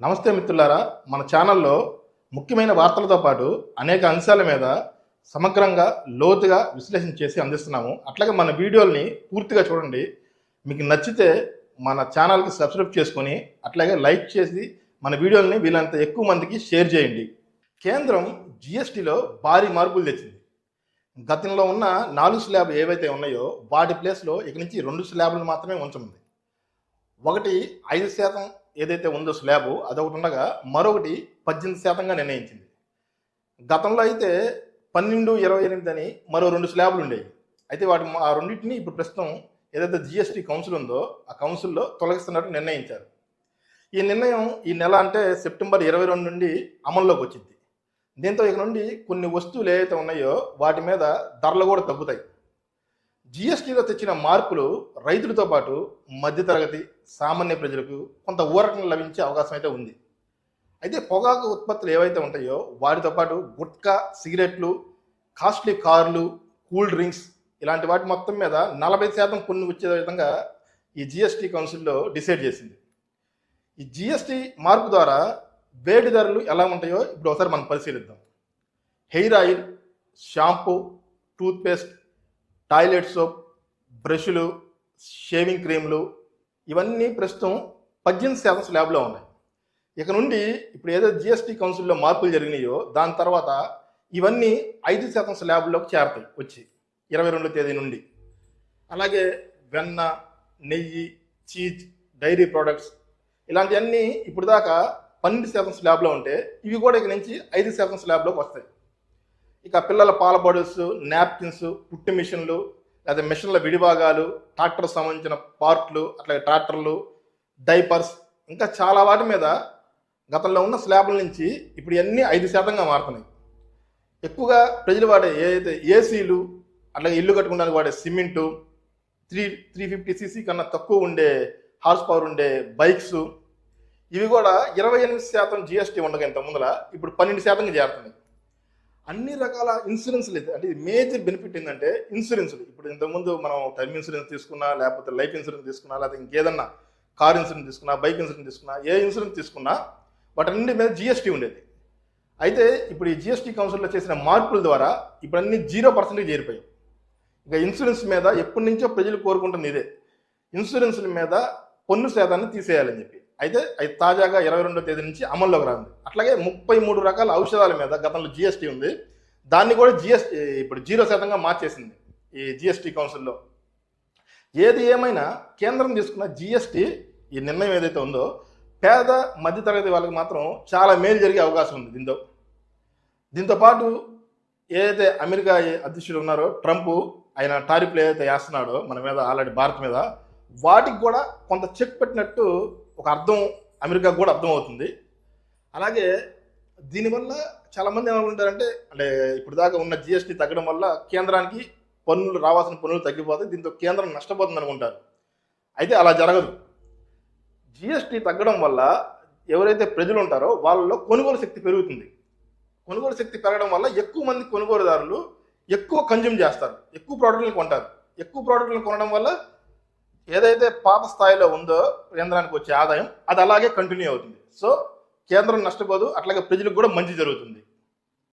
నమస్తే మిత్రులారా మన ఛానల్లో ముఖ్యమైన వార్తలతో పాటు అనేక అంశాల మీద సమగ్రంగా లోతుగా విశ్లేషణ చేసి అందిస్తున్నాము. అట్లాగే మన వీడియోల్ని పూర్తిగా చూడండి. మీకు నచ్చితే మన ఛానల్కి సబ్స్క్రైబ్ చేసుకొని అట్లాగే లైక్ చేసి మన వీడియోల్ని వీళ్ళంత ఎక్కువ మందికి షేర్ చేయండి. కేంద్రం జిఎస్టీలో భారీ మార్పులు తెచ్చింది. గతంలో ఉన్న నాలుగు స్లాబ్ ఏవైతే ఉన్నాయో వాటి ప్లేస్లో ఇక నుంచి రెండు స్లాబ్లు మాత్రమే ఉంచనుంది. ఒకటి ఐదు శాతం ఏదైతే ఉందో స్లాబ్ అదొకటి ఉండగా మరొకటి పద్దెనిమిది శాతంగా నిర్ణయించింది. గతంలో అయితే పన్నెండు ఇరవై ఎనిమిది అని మరో రెండు స్లాబులు ఉండేవి. అయితే వాటి ఆ రెండింటిని ఇప్పుడు ప్రస్తుతం ఏదైతే జిఎస్టీ కౌన్సిల్ ఉందో ఆ కౌన్సిల్లో తొలగిస్తున్నట్టు నిర్ణయించారు. ఈ నిర్ణయం ఈ నెల అంటే సెప్టెంబర్ ఇరవై రెండు నుండి అమల్లోకి వచ్చింది. దీంతో ఇక నుండి కొన్ని వస్తువులు ఏవైతే ఉన్నాయో వాటి మీద ధరలు కూడా తగ్గుతాయి. జిఎస్టీలో తెచ్చిన మార్పులు రైతులతో పాటు మధ్యతరగతి సామాన్య ప్రజలకు కొంత ఊరటం లభించే అవకాశం అయితే ఉంది. అయితే పొగాకు ఉత్పత్తులు ఏవైతే ఉంటాయో వాటితో పాటు గుట్కా సిగరెట్లు కాస్ట్లీ కార్లు కూల్ డ్రింక్స్ ఇలాంటి వాటి మొత్తం మీద నలభై శాతం పన్ను వచ్చే విధంగా ఈ జిఎస్టీ కౌన్సిల్లో డిసైడ్ చేసింది. ఈ జిఎస్టీ మార్పు ద్వారా వేడి ధరలు ఎలా ఉంటాయో ఇప్పుడు ఒకసారి మనం పరిశీలిద్దాం. Hair oil shampoo toothpaste toilet soap బ్రష్లు షేవింగ్ క్రీమ్లు ఇవన్నీ ప్రస్తుతం పద్దెనిమిది శాతం స్లాబ్లో ఉన్నాయి. ఇక నుండి ఇప్పుడు ఏదో జిఎస్టీ కౌన్సిల్లో మార్పులు జరిగినాయో దాని తర్వాత ఇవన్నీ ఐదు శాతం స్లాబ్లోకి చేరతాయి వచ్చి ఇరవై రెండో తేదీ నుండి. అలాగే వెన్న నెయ్యి చీజ్ డైరీ ప్రోడక్ట్స్ ఇలాంటివన్నీ ఇప్పుడు దాకా పన్నెండు శాతం స్లాబ్లో ఉంటే ఇవి కూడా ఇక నుంచి ఐదు శాతం స్లాబ్లోకి వస్తాయి. ఇక పిల్లల పాల బాటిల్స్ నాప్కిన్స్ పుట్టి మిషన్లు లేదా మిషన్ల విడిభాగాలు ట్రాక్టర్ సంబంధించిన పార్ట్లు అట్లాగే ట్రాక్టర్లు డైపర్స్ ఇంకా చాలా వాటి మీద గతంలో ఉన్న స్లాబ్ల నుంచి ఇప్పుడు ఇవన్నీ ఐదు శాతంగా మారుతున్నాయి. ఎక్కువగా ప్రజలు వాడే ఏదైతే ఏసీలు అట్లాగే ఇల్లు కట్టుకోవడానికి వాడే cement three three fifty CC కన్నా తక్కువ ఉండే హార్స్ పవర్ ఉండే బైక్స్ ఇవి కూడా ఇరవై ఎనిమిది శాతం జిఎస్టీ ఉండగా ఇంత ముందర ఇప్పుడు పన్నెండు శాతంగా చేరుతున్నాయి. అన్ని రకాల ఇన్సూరెన్స్లు అయితే అంటే మేజర్ బెనిఫిట్ ఏంటంటే ఇన్సూరెన్స్లు. ఇప్పుడు ఇంతకుముందు మనం టర్మ్ ఇన్సూరెన్స్ తీసుకున్నా లేకపోతే లైఫ్ ఇన్సూరెన్స్ తీసుకున్నా లేకపోతే ఇంకేదన్నా కార్ ఇన్సూరెన్స్ తీసుకున్నా బైక్ ఇన్సూరెన్స్ తీసుకున్నా ఏ ఇన్సూరెన్స్ తీసుకున్నా వాటన్నిటి మీద జిఎస్టీ ఉండేది. అయితే ఇప్పుడు ఈ జిఎస్టీ కౌన్సిల్లో చేసిన మార్పుల ద్వారా ఇప్పుడు అన్ని జీరో పర్సెంటేజ్ చేరిపోయాయి. ఇంకా ఇన్సూరెన్స్ మీద ఎప్పటి నుంచో ప్రజలు కోరుకుంటుంది ఇదే. ఇన్సూరెన్స్ల మీద పన్ను శాతాన్ని తీసేయాలని చెప్పి. అయితే అది తాజాగా ఇరవై రెండో తేదీ నుంచి అమల్లోకి రాంది అట్లాగే ముప్పై మూడు రకాల ఔషధాల మీద గతంలో జిఎస్టీ ఉంది. దాన్ని కూడా జిఎస్టీ ఇప్పుడు జీరో శాతంగా మార్చేసింది ఈ జిఎస్టీ కౌన్సిల్లో. ఏది ఏమైనా కేంద్రం తీసుకున్న జిఎస్టీ ఈ నిర్ణయం ఏదైతే ఉందో పేద మధ్యతరగతి వాళ్ళకి మాత్రం చాలా మేలు జరిగే అవకాశం ఉంది దీంతో. దీంతో పాటు ఏదైతే అమెరికా అధ్యక్షుడు ఉన్నారో ట్రంప్ ఆయన టారిఫ్లు ఏదైతే వేస్తున్నాడో మన మీద ఆల్రెడీ భారత్ మీద వాటికి కూడా కొంత చెక్ పెట్టినట్టు ఒక అర్థం అమెరికాకు కూడా అర్థం అవుతుంది అలాగే దీనివల్ల చాలామంది ఏమనుకుంటారంటే అంటే ఇప్పుడు దాకా ఉన్న జిఎస్టీ తగ్గడం వల్ల కేంద్రానికి పన్నులు రావాల్సిన పన్నులు తగ్గిపోతాయి దీంతో కేంద్రం నష్టపోతుంది అనుకుంటారు. అయితే అలా జరగదు. జిఎస్టీ తగ్గడం వల్ల ఎవరైతే ప్రజలు ఉంటారో వాళ్ళలో కొనుగోలు శక్తి పెరుగుతుంది. కొనుగోలు శక్తి పెరగడం వల్ల ఎక్కువ మంది కొనుగోలుదారులు ఎక్కువ కన్జ్యూమ్ చేస్తారు ఎక్కువ ప్రోడక్ట్లను కొంటారు. ఎక్కువ ప్రోడక్ట్లను కొనడం వల్ల ఏదైతే పాత స్థాయిలో ఉందో కేంద్రానికి వచ్చే ఆదాయం అది అలాగే కంటిన్యూ అవుతుంది. సో కేంద్రం నష్టపోదు అట్లాగే ప్రజలకు కూడా మంచి జరుగుతుంది.